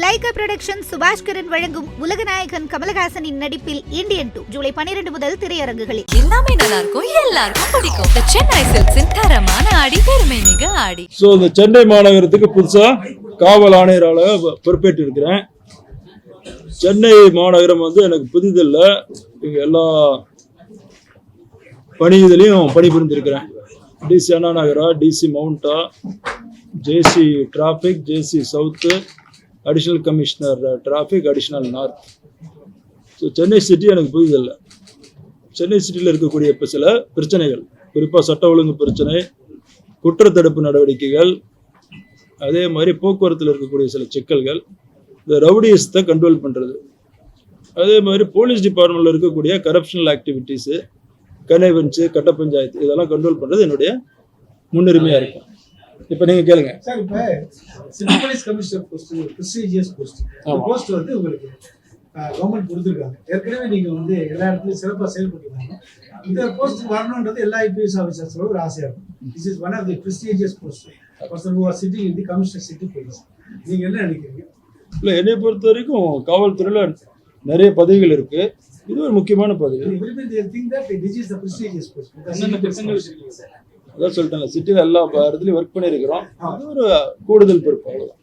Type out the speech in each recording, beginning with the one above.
Lyca production Subaskaran வழங்கும் உலகநாயகன் கமலஹாசனின் நடிப்பில் இந்தியன் டூ ஜூலை பனிரெண்டு முதல் திரையரங்குகளில். எல்லாமே நல்லா இருக்கும் எல்லாருக்கும் பிடிக்கும். The சென்னை சில்க்ஸின் தரமான ஆடி பெருமை மிக ஆடி. ஸோ இந்த சென்னை மாநகரத்துக்கு புதுசாக காவல் ஆணையரால் பொறுப்பேற்று இருக்கிறேன் சென்னை மாநகரம் வந்து எனக்கு புதிதில்லை. இங்கே எல்லா பணி இதுலேயும் பணிபுரிந்திருக்கிறேன் டிசி அண்ணா நகரா DC மவுண்டா JC traffic JC south additional commissioner traffic additional north so Chennai city எனக்கு புதிதில்லை சென்னை சிட்டியில் இருக்கக்கூடிய இப்போ சில பிரச்சனைகள். குறிப்பாக சட்ட ஒழுங்கு பிரச்சனை குற்றத்தடுப்பு நடவடிக்கைகள் அதே மாதிரி போக்குவரத்தில் இருக்கக்கூடிய சில சிக்கல்கள் இந்த ரவுடியஸத்தை கண்ட்ரோல் பண்ணுறது அதே மாதிரி போலீஸ் டிபார்ட்மெண்ட்டில் இருக்கக்கூடிய கரப்ஷனல் ஆக்டிவிட்டீஸு கனைவென்ஸு கட்ட பஞ்சாயத்து இதெல்லாம் கண்ட்ரோல் பண்ணுறது என்னுடைய முன்னுரிமையாக இருக்கும். இப்போ நீங்கள் கேளுங்க. சார் இப்ப சிட்டி போலீஸ் கமிஷனர் போஸ்ட் ஒரு ப்ரெஸ்டீஜியஸ் போஸ்ட். போஸ்ட் வந்து உங்களுக்கு கவர்மெண்ட் கொடுத்துருக்காங்க. ஏற்கனவே நீங்க வந்து எல்லா இடத்துலயும் சிறப்பாக செயல்பட்டுருக்காங்க. இந்த போஸ்ட் வரணுன்றது எல்லா ஐபிஎஸ் ஆஃபீஸர்ஸோட ஒரு ஆசையா இருக்கும். This is one of the prestigious post person who are sitting in the commissioner city police நீங்க என்ன நினைக்கிறீங்க? இல்லை என்னை பொறுத்த வரைக்கும் காவல்துறையில் நிறைய பதவிகள் இருக்குது இது ஒரு முக்கியமான பதவி. அதான் சொல்லிட்டேன்ல சிட்டியில் எல்லா இடத்துலையும் ஒர்க் பண்ணியிருக்கிறோம். அது ஒரு கூடுதல் பொறுப்பு அவ்வளோதான்?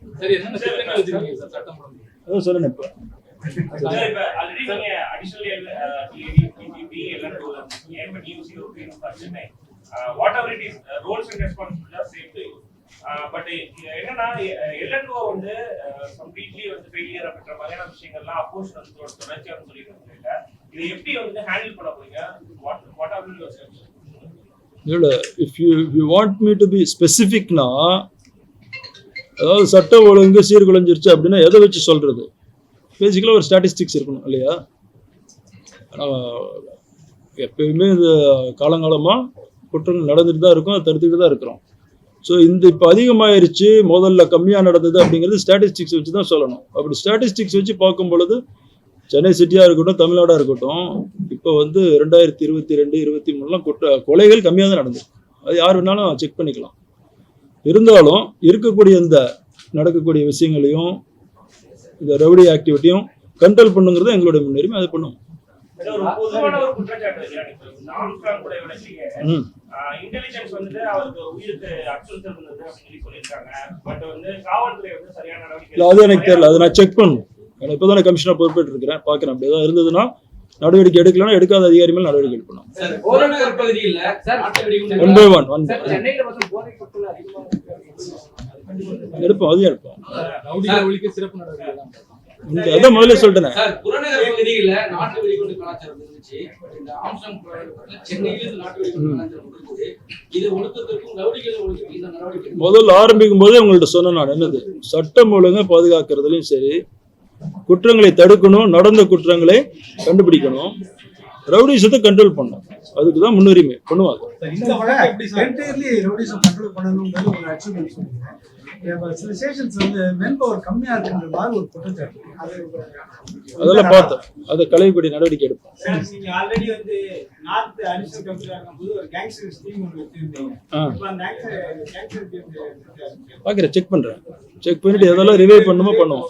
அதான் சொன்னேன் இப்போ. uh, என்னன்னா எல்என்ஓ வந்து கம்ப்ளீட்லி வந்து ஃபெயிலியர் அப்படின்ற மாதிரியான விஷயங்கள்லாம் அப்போஸ் வந்து தொ- தொடர்ச்சியா வந்து சொல்லிட்டு இருக்காங்க இதை எப்படி வந்து ஹேண்டில் பண்ண போறீங்க? வாட் வாட் ஆர் யூ இல்லை if you you want me to be ஸ்பெசிஃபிக்னா அதாவது சட்ட ஒழுங்கு சீர்குலைஞ்சிருச்சு அப்படின்னா எதை வச்சு சொல்கிறது பேசிக்கலாக ஒரு ஸ்டாட்டிஸ்டிக்ஸ் இருக்கணும் இல்லையா? ஆஹ் எப்பயுமே இந்த காலங்காலமாக குற்றங்கள் நடந்துட்டு தான் இருக்கும் அதை தடுத்துக்கிட்டு தான் இருக்கிறோம். ஸோ இந்த இப்போ அதிகமாயிருச்சு முதல்ல கம்மியாக நடந்தது அப்படிங்கிறது ஸ்டாட்டிஸ்டிக்ஸ் வச்சு தான் சொல்லணும். அப்படி ஸ்டாட்டிஸ்டிக்ஸ் வச்சு பார்க்கும் பொழுது சென்னை சிட்டியாக இருக்கட்டும் தமிழ்நாடாக இருக்கட்டும் இப்போ வந்து ரெண்டாயிரத்தி இருபத்தி ரெண்டு இருபத்தி மூணுலாம் குற்ற கொலைகள் கம்மியாக தான் நடந்தது. அது யார் வேணாலும் செக் பண்ணிக்கலாம். இருந்தாலும் இருக்கக்கூடிய இந்த நடக்கக்கூடிய விஷயங்களையும் இந்த ரவுடி ஆக்டிவிட்டியும் கண்ட்ரோல் பண்ணுங்கிறது எங்களுடைய முன்னுரிமை அதை பண்ணுவோம். இன்டெலிஜென்ஸ் வந்துட்டு அவருக்கு உயிருக்கு அச்சுறுத்தல் இருந்தது அப்படின்னு சொல்லி சொல்லியிருக்காங்க. பட் வந்து காவல்துறை வந்து சரியான இல்லை அது எனக்கு தெரியல. அதை நான் செக் பண்ணணும். நான் இப்போ தானே கமிஷனர் பொறுப்பேற்று இருக்கிறேன் பார்க்குறேன். அப்படி ஏதாவது இருந்ததுன்னா நடவடிக்கை எடுக்கலன்னா எடுக்காத அதிகாரி மேல் நடவடிக்கை எடுக்கணும். ஒன் பை ஒன் ஒன் எடுப்போம் அதையும் எடுப்போம். அதான் முதல்ல சொல்லிட்டேனே? முதல்ல ஆரம்பிக்கும் போதே உங்கள்ட்ட சொன்னேன் நான். என்னது? சட்டம் ஒழுங்கை பாதுகாக்கிறதுலையும் சரி குற்றங்களை தடுக்கணும் நடந்த குற்றங்களை கண்டுபிடிக்கணும். ரவுடிசத்தை கண்ட்ரோல் பண்ணணும். அதுக்கு தான் முன்னுரிமை பண்ணுவாங்க. அதெல்லாம் பார்த்தோம். அதை களையக்கூடிய நடவடிக்கை எடுப்போம். சார், நீங்க ஆல்ரெடி வந்து நார்த் அடிஷனல் கமிஷனர் இருக்கும்போது ஒரு கேங்ஸ்டர்ஸ் டீம் ஒன்று வச்சிருந்தீங்க. ஆ. இப்போ அந்த கேங்ஸ்டர் டீம் பார்க்குறேன் செக் பண்ணுறேன் செக் பண்ணிட்டு எதெல்லாம் ரிவைவ் பண்ணுமோ பண்ணுவோம்.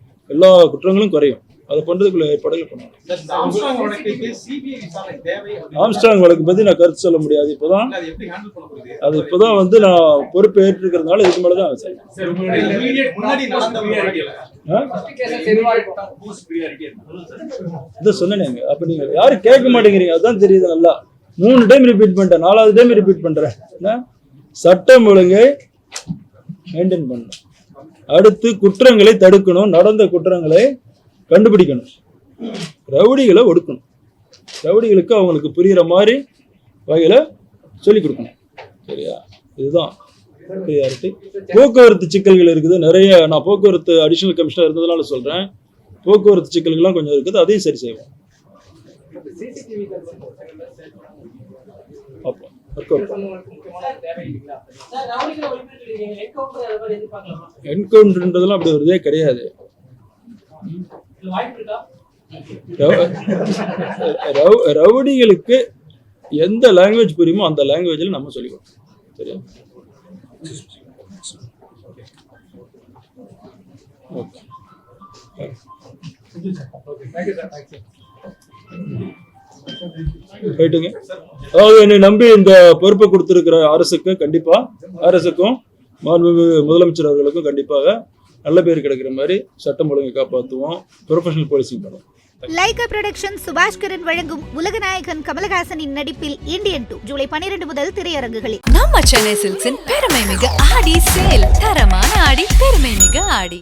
எல்லா குற்றங்களும் குறையும். அதை பண்ணுறதுக்குள்ள ஏற்பாடுகள் பண்ணுவாங்க ஆம்ஸ்டாங் வழக்கு பற்றி நான் கருத்து சொல்ல முடியாது. இப்போதான் அது இப்போதான் வந்து நான் பொறுப்பு ஏற்றிருக்கிறதுனால இதுக்கு மேலே தான் விசாரிக்கிறேன். ஆ? இதை சொன்னேங்க அப்ப நீங்க யாரும் கேட்க மாட்டேங்கிறீங்க. அதுதான் தெரியுது நல்லா. மூணு டைம் ரிப்பீட் பண்ணிட்டேன். நாலாவது டைம் ரிப்பீட் பண்றேன். என்ன? சட்டம் ஒழுங்கை மெயின்டைன் பண்ணணும். அடுத்து குற்றங்களை தடுக்கணும். நடந்த குற்றங்களை கண்டுபிடிக்கணும். ரவுடிகளை ஒடுக்கணும். ரவுடிகளுக்கு அவங்களுக்கு புரியுற மாதிரி வகையில சொல்லிக் கொடுக்கணும். சரியா? இதுதான் போக்குவரத்து சிக்கல்கள் இருக்குது. நிறைய நான் போக்குவரத்து அடிஷனல் கமிஷனர் இருந்ததுனால சொல்றேன். போக்குவரத்து சிக்கல்கள்லாம் கொஞ்சம் இருக்குது. அதையும் சரி செய்வோம். என்கவுண்டர்ன்றதெல்லாம் அப்படி ஒரு இதே கிடையாது. ரவு- ரவு- ரவுடிகளுக்கு எந்த லாங்குவேஜ் புரியுமோ அந்த லாங்குவேஜில் நம்ம சொல்லிக்கணும். சரியா? Okay okay thank you sir thank you ரைட்டுங்க அதாவது என்னை நம்பி இந்த பொறுப்பை கொடுத்திருக்கிற அரசுக்கு கண்டிப்பா அரசுக்கும் மாண்புமிகு முதலமைச்சர் அவர்களுக்கும் கண்டிப்பாக நல்ல பேர் கிடைக்கிற மாதிரி சட்டம் ஒழுங்கை காப்பாற்றுவோம் ப்ரொஃபஷனல் போலீசிங் பண்ணுவோம் லைகா புரொடக்ஷன் சுபாஷ்கரன் வழங்கும் உலகநாயகன் கமலஹாசனின் நடிப்பில் இந்தியன் டூ ஜூலை பனிரெண்டு முதல் திரையரங்குகளில். நம்ம சென்னை சில்க்ஸின் பெருமை மிக ஆடி சேல். தரமான ஆடி பெருமை மிக ஆடி.